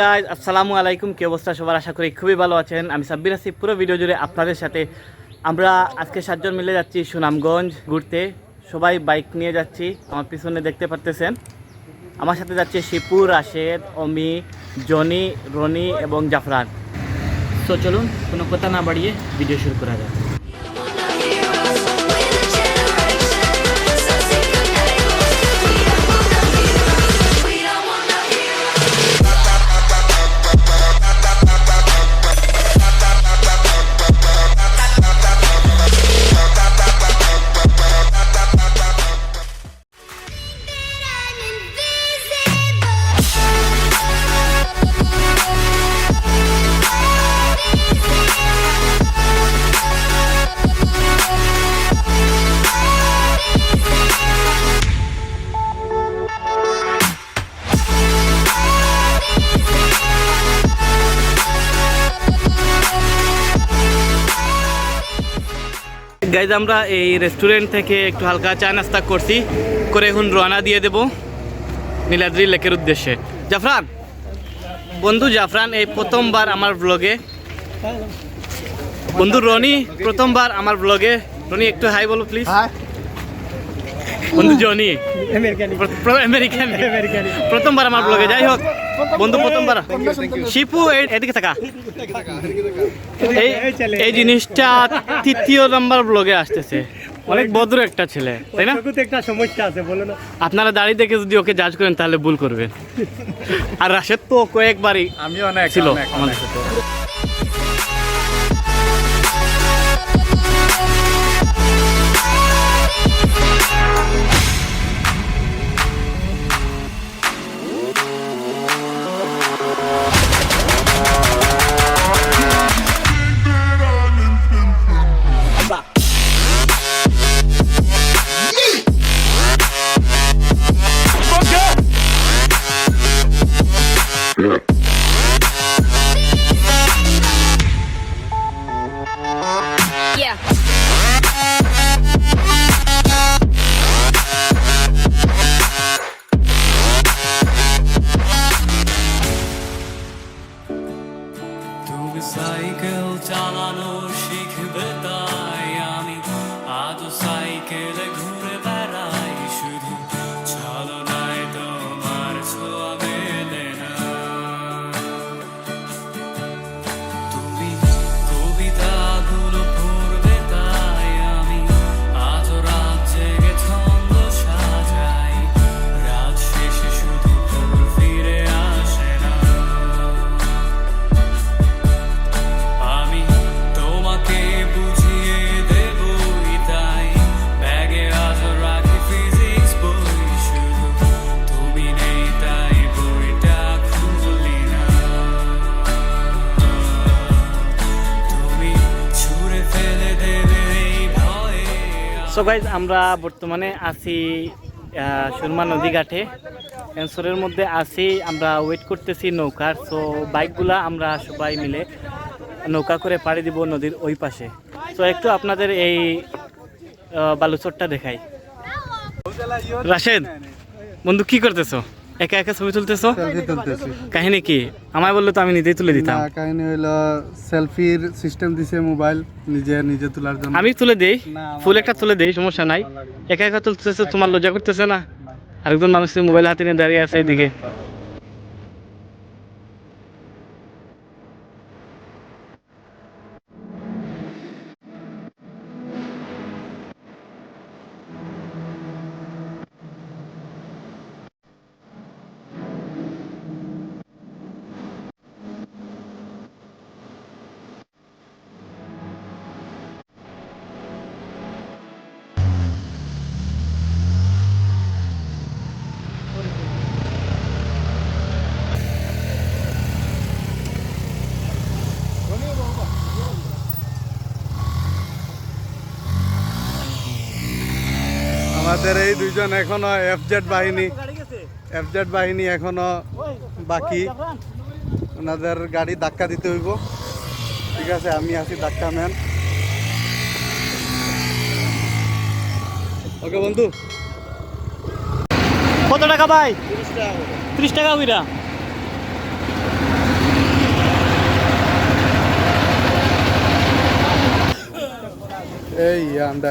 Guys আসসালামু আলাইকুম, কি অবস্থা সবার? আশা করি খুবই ভালো আছেন। আমি সাব্বির আসি পুরো ভিডিও জুড়ে আপনাদের সাথে। আমরা আজকে সাতজন মিলে যাচ্ছি সুনামগঞ্জ ঘুরতে। সবাই বাইক নিয়ে যাচ্ছি, আমার পিছনে দেখতে পারতেছেন। আমার সাথে যাচ্ছে শিপুর রাশেদ, অমি, জনি, রনি এবং জাফরান। তো চলুন, কোনো কথা না বাড়িয়ে ভিডিও শুরু করা যাক। গাইজ আমরা এই রেস্টুরেন্ট থেকে একটু হালকা চা নাস্তা করছি, করে এখন রওনা দিয়ে দেব নীলাদ্রি লেকের উদ্দেশ্যে। জাফরান, বন্ধু জাফরান, এই প্রথমবার আমার ব্লগে বন্ধু রনি, প্রথমবার আমার ব্লগে রনি, একটু হাই বলো প্লিজ বন্ধু জনি। আমেরিকান প্রথমবার আমার ব্লগে যাই হোক। বন্ধু প্রথমবার। শিপু এই- এদিকে থাকা। এই এই জিনিসটা তৃতীয় নাম্বার ব্লগে আসতেছে। অনেক ভদ্র একটা ছেলে তাই না? একটা সমস্যা আছে বলো না। আপনারা দাঁড়িয়ে দেখে যদি ওকে জাজ করেন তাহলে ভুল করবেন। আর রাশেদ তো কয়েকবারই আমি অনেক ছিল আমাদের সাথে। গাইজ আমরা বর্তমানে আছি সুরমা নদী ঘাটে ক্যান্সরের মধ্যে আছি, আমরা ওয়েট করতেছি নৌকার সো বাইকগুলা আমরা সবাই মিলে নৌকা করে পাড়ি দিব নদীর ওই পাশে। তো একটু আপনাদের এই বালুচরটা দেখাই। রাশেদ, বন্ধু, কি করতেছো? একা একা ছবি তুলতেছো? সেলফি তুলতেছি। কাহিনী কি? আমায় বলল তো আমি নিজেই তুলে দিতাম। না কাহিনী হইল সেলফির সিস্টেম দিছে মোবাইল নিজে নিজে তোলার জন্য। আমি তুলে দেই। ফুল একটা তুলে দেই সমস্যা নাই। একা একা তুলতেছে তোমার লজ্জা করতেছে না? আরেকজন মানুষ মোবাইল হাতে নিয়ে দাঁড়িয়ে আছে এদিকে আমাদের এই দুইজন এখনও এফজেড বাহিনী এফজেড বাহিনী এখনও বাকি। ওনাদের গাড়ি ধাক্কা দিতে হইব। ঠিক আছে আমি আছি ধাক্কা ম্যান। ওকে বন্ধু। কত টাকা ভাই? ত্রিশ টাকা হইরা এই আমরা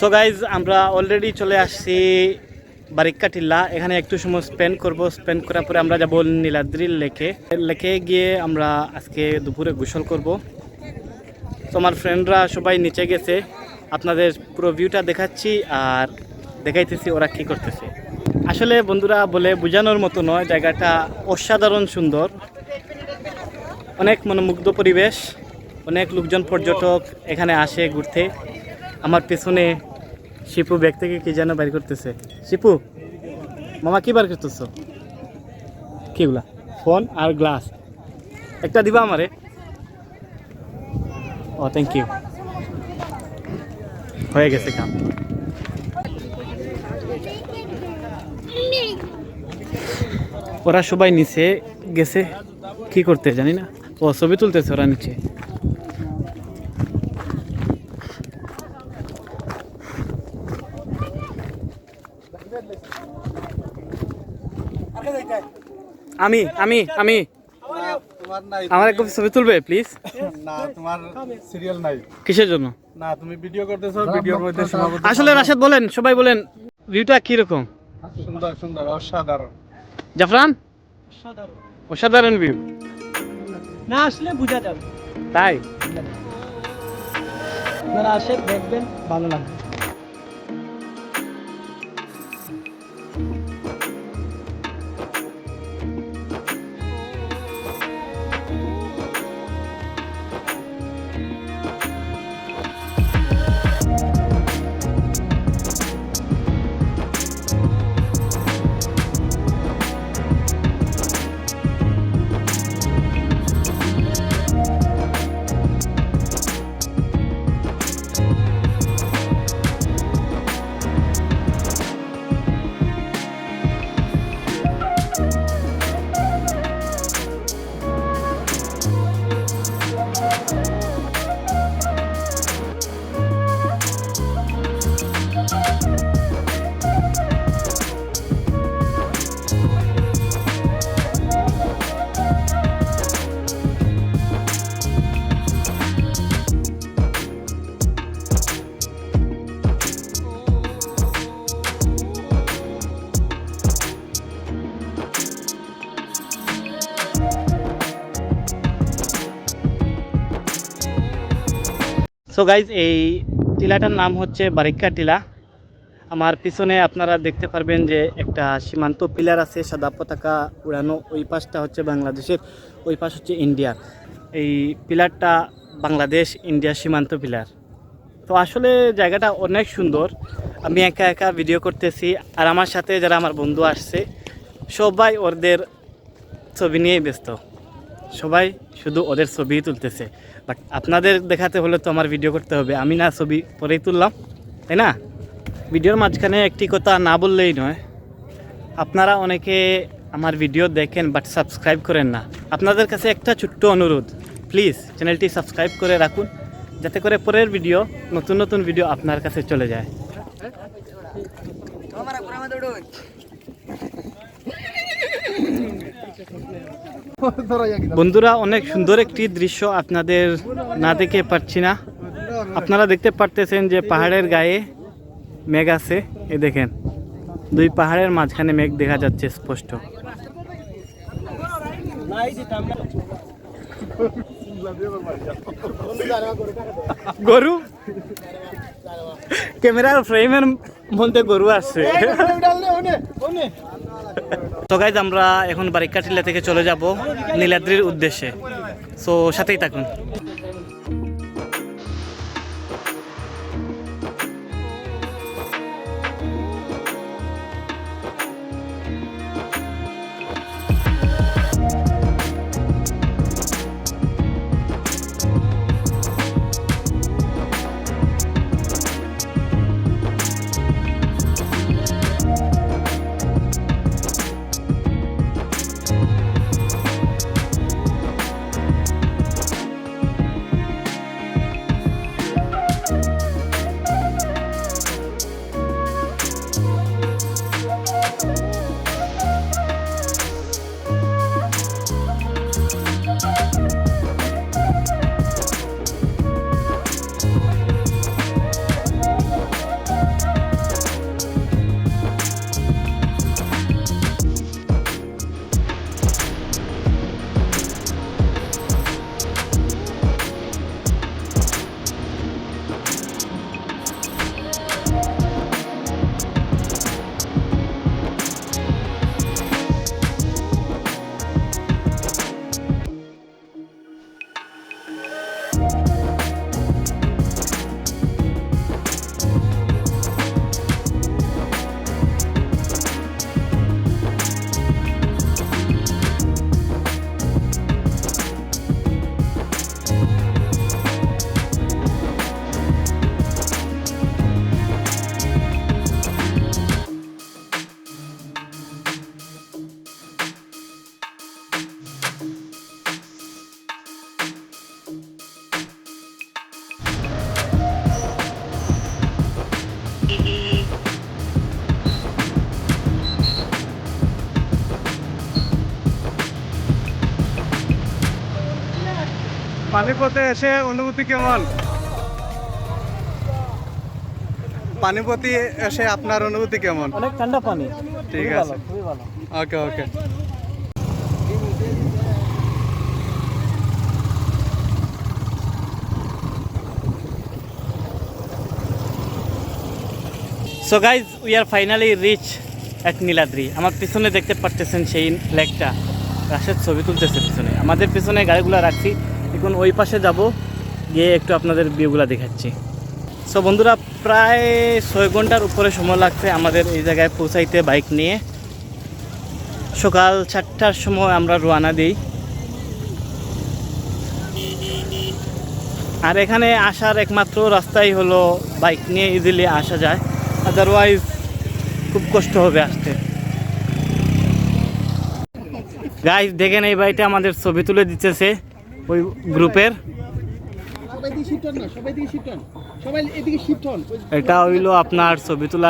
সো গাইজ আমরা অলরেডি চলে আসছি বারিক্কা টিল্লা এখানে একটু সময় স্পেন্ড করব। স্পেন্ড করার পরে আমরা যাব নীলাদ্রির লেকে। লেকে গিয়ে আমরা আজকে দুপুরে গোসল করব। তো আমার ফ্রেন্ডরা সবাই নিচে গেছে। আপনাদের পুরো ভিউটা দেখাচ্ছি আর দেখাইতেছি ওরা কী করতেছে। আসলে বন্ধুরা বলে বোঝানোর মতো নয়, জায়গাটা অসাধারণ সুন্দর। অনেক মনোমুগ্ধ পরিবেশ, অনেক লোকজন পর্যটক এখানে আসে ঘুরতে। আমার পেছনে শিপু ব্যাগ থেকে কি যেন বের করতেছে। শিপু মামা কি বার করতেছ? কিগুলা? ফোন আর গ্লাস। একটা দিবা আমারে। ও থ্যাংক ইউ হয়ে গেছে কাম। ওরা সবাই নিচে গেছে। কি করতে জানি না। ও ছবি তুলতেছে ওরা নিচে। আমি আমি আমি। আমার একটু ছবি তুলবে প্লিজ না তোমার সিরিয়াল নাই। কিসের জন্য? না তুমি ভিডিও করতেছো ভিডিওর মধ্যে আসলে রাশেদ বলেন সবাই বলেন ভিউটা কীরকম? সুন্দর সুন্দর অসাধারণ। জাফরান? অসাধারণ। অসাধারণ ভিউ না আসলে বোঝা যাবে। তাই? আসেন দেখবেন ভালো লাগবে। সো গাইজ এই টিলাটার নাম হচ্ছে বারিক্কা টিলা। আমার পিছনে আপনারা দেখতে পারবেন যে একটা সীমান্ত পিলার আছে, সাদা পতাকা উড়ানো। ওই পাশটা হচ্ছে বাংলাদেশের, ওই পাশ হচ্ছে ইন্ডিয়ার। এই পিলারটা বাংলাদেশ ইন্ডিয়া সীমান্ত পিলার। তো আসলে জায়গাটা অনেক সুন্দর। আমি একা একা ভিডিও করতেছি, আর আমার সাথে যারা আমার বন্ধু আসছে, সবাই ওদের ছবি নিয়েই ব্যস্ত। সবাই শুধু ওদের ছবি তুলতেছে। বাট আপনাদের দেখাতে হলে তো আমার ভিডিও করতে হবে। আমি না ছবি পরেই তুললাম, তাই না? ভিডিওর মাঝখানে একটি কথা না বললেই নয়। আপনারা অনেকে আমার ভিডিও দেখেন বাট সাবস্ক্রাইব করেন না। আপনাদের কাছে একটা ছোট্ট অনুরোধ প্লিজ চ্যানেলটি সাবস্ক্রাইব করে রাখুন, যাতে করে পরের ভিডিও নতুন নতুন ভিডিও আপনার কাছে চলে যায়। বন্ধুরা অনেক সুন্দর একটি দৃশ্য আপনাদের না দেখে পাচ্ছি না। আপনারা দেখতে পারতেছেন যে পাহাড়ের গায়ে মেঘ আছে। এ দেখেন দুই পাহাড়ের মাঝখানে মেঘ দেখা যাচ্ছে স্পষ্ট। গরু? ক্যামেরার ফ্রেমের মধ্যে গরু আছে তো গাইজ আমরা এখন বারিকা টিলা থেকে চলে যাব নীলাদ্রির উদ্দেশ্যে। সো সাথেই থাকুন। পানিপথে এসে অনুভূতি কেমন? পানিপতি এসে আপনার অনুভূতি কেমন? অনেক ঠান্ডা পানি। ঠিক আছে। ভালো, খুবই ভালো। Okay okay. So guys we are finally reach at Niladri আমার পিছনে দেখতে পারতেছেন সেই ফ্ল্যাগটা রাশের ছবি তুলতেছে পিছনে। আমাদের পিছনে গাড়িগুলো রাখছি। এখন ওই পাশে যাব, গিয়ে একটু আপনাদের ভিউগুলো দেখাচ্ছি। সো বন্ধুরা, প্রায় ছয় ঘণ্টার উপরে সময় লাগছে আমাদের এই জায়গায় পৌঁছাইতে বাইক নিয়ে। সকাল চারটার সময় আমরা রোয়ানা দিই। আর এখানে আসার একমাত্র রাস্তাই হলো বাইক নিয়ে ইজিলি আসা যায়। আদারওয়াইজ খুব কষ্ট হবে আসতে। গাইজ দেখেন এই বাড়িটা আমাদের ছবি তুলে দিতেছে। ওই গ্রুপের? এটা হইল আপনার ছবি তোলা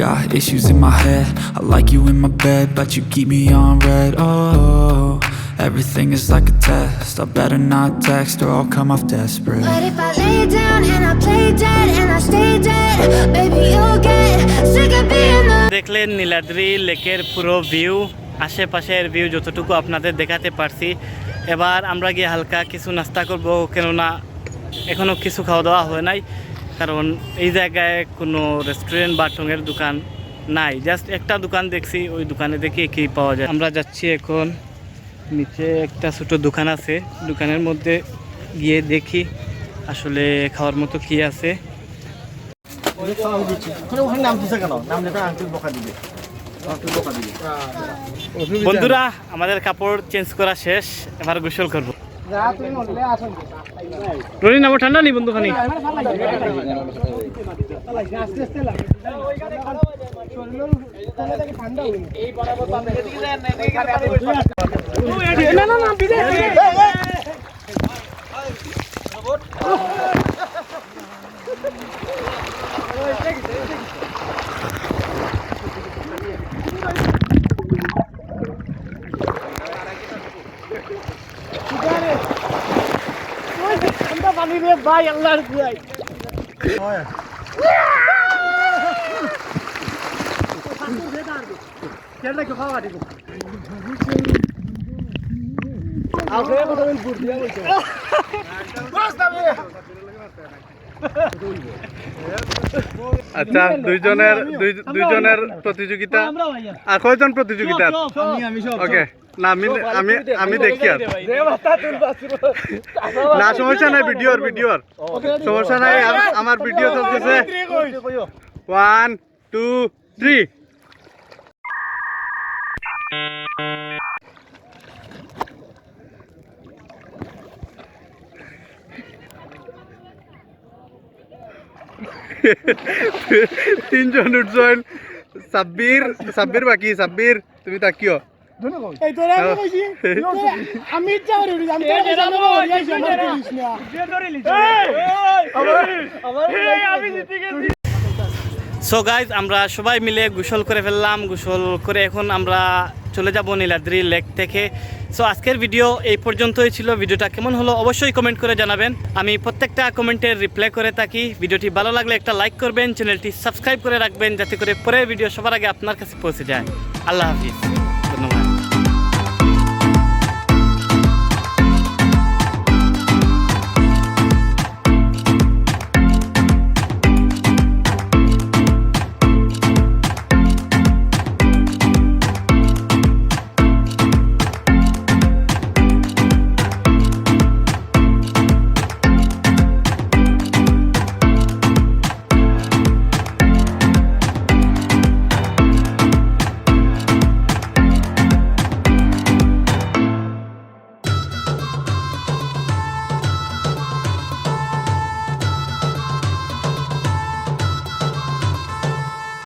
Got issues in my head. I like you in my bed, but you keep me on red. Oh, everything is like a test. I better not text or I'll come off desperate. But if I lay down and I play dead and I stay dead, baby you'll get sick of being the দেখলেন নীলাদ্রি লেকের পুরো view আশেপাশের view যতটুকু আপনাদের দেখাতে পারছি এবার আমরা গিয়ে হালকা কিছু নাস্তা করব কেননা এখনও কিছু খাওয়া দাওয়া হয় নাই কারণ এই জায়গায় কোনো রেস্টুরেন্ট বা টঙের দোকান নাই। জাস্ট একটা দোকান দেখছি ওই দোকানে দেখি কি পাওয়া যায়। আমরা যাচ্ছি এখন নিচে একটা ছোট দোকান আছে। দোকানের মধ্যে গিয়ে দেখি আসলে খাওয়ার মতো কি আছে। বন্ধুরা আমাদের কাপড় চেঞ্জ করা শেষ। এবার গোসল করব। যা তুমি রনি নামো ঠান্ডা নি বন্ধুখানি আস্তে আস্তে লাগে ঠান্ডা এই বরাবর না না না বিদেশ ঠান্ডা পানি রে ভাই আল্লাহর আচ্ছা দুইজনের দুই- দুইজনের প্রতিযোগিতা আর কয়জন প্রতিযোগিতা? আমি আমি ওকে না আমি আমি আমি দেখি আর না সমস্যা নাই ভিডিওর ভিডিওর সমস্যা নাই আম- আমার ভিডিও চলতেছে ওয়ান টু থ্রি তিনজন উঠছেন সাব্বির সাব্বির বাকি সাব্বির তুমি তাকিও এই তোরা আমি কইছি আমি ইচ্ছা করি আমি তো জানো বলি আইছি আমার না। যে ধরে লিছি আমার আমি জিতে গেছি। সো গাইজ আমরা সবাই মিলে গোসল করে ফেললাম গোসল করে এখন আমরা চলে যাব নীলাদ্রি লেক থেকে। সো আজকের ভিডিও এই পর্যন্তই ছিল। ভিডিওটা কেমন হলো অবশ্যই কমেন্ট করে জানাবেন। আমি প্রত্যেকটা কমেন্টের রিপ্লাই করে থাকি। ভিডিওটি ভালো লাগলে একটা লাইক করবেন চ্যানেলটি সাবস্ক্রাইব করে রাখবেন যাতে করে পরের ভিডিও সবার আগে আপনার কাছে পৌঁছে যায়। আল্লাহ হাফিজ।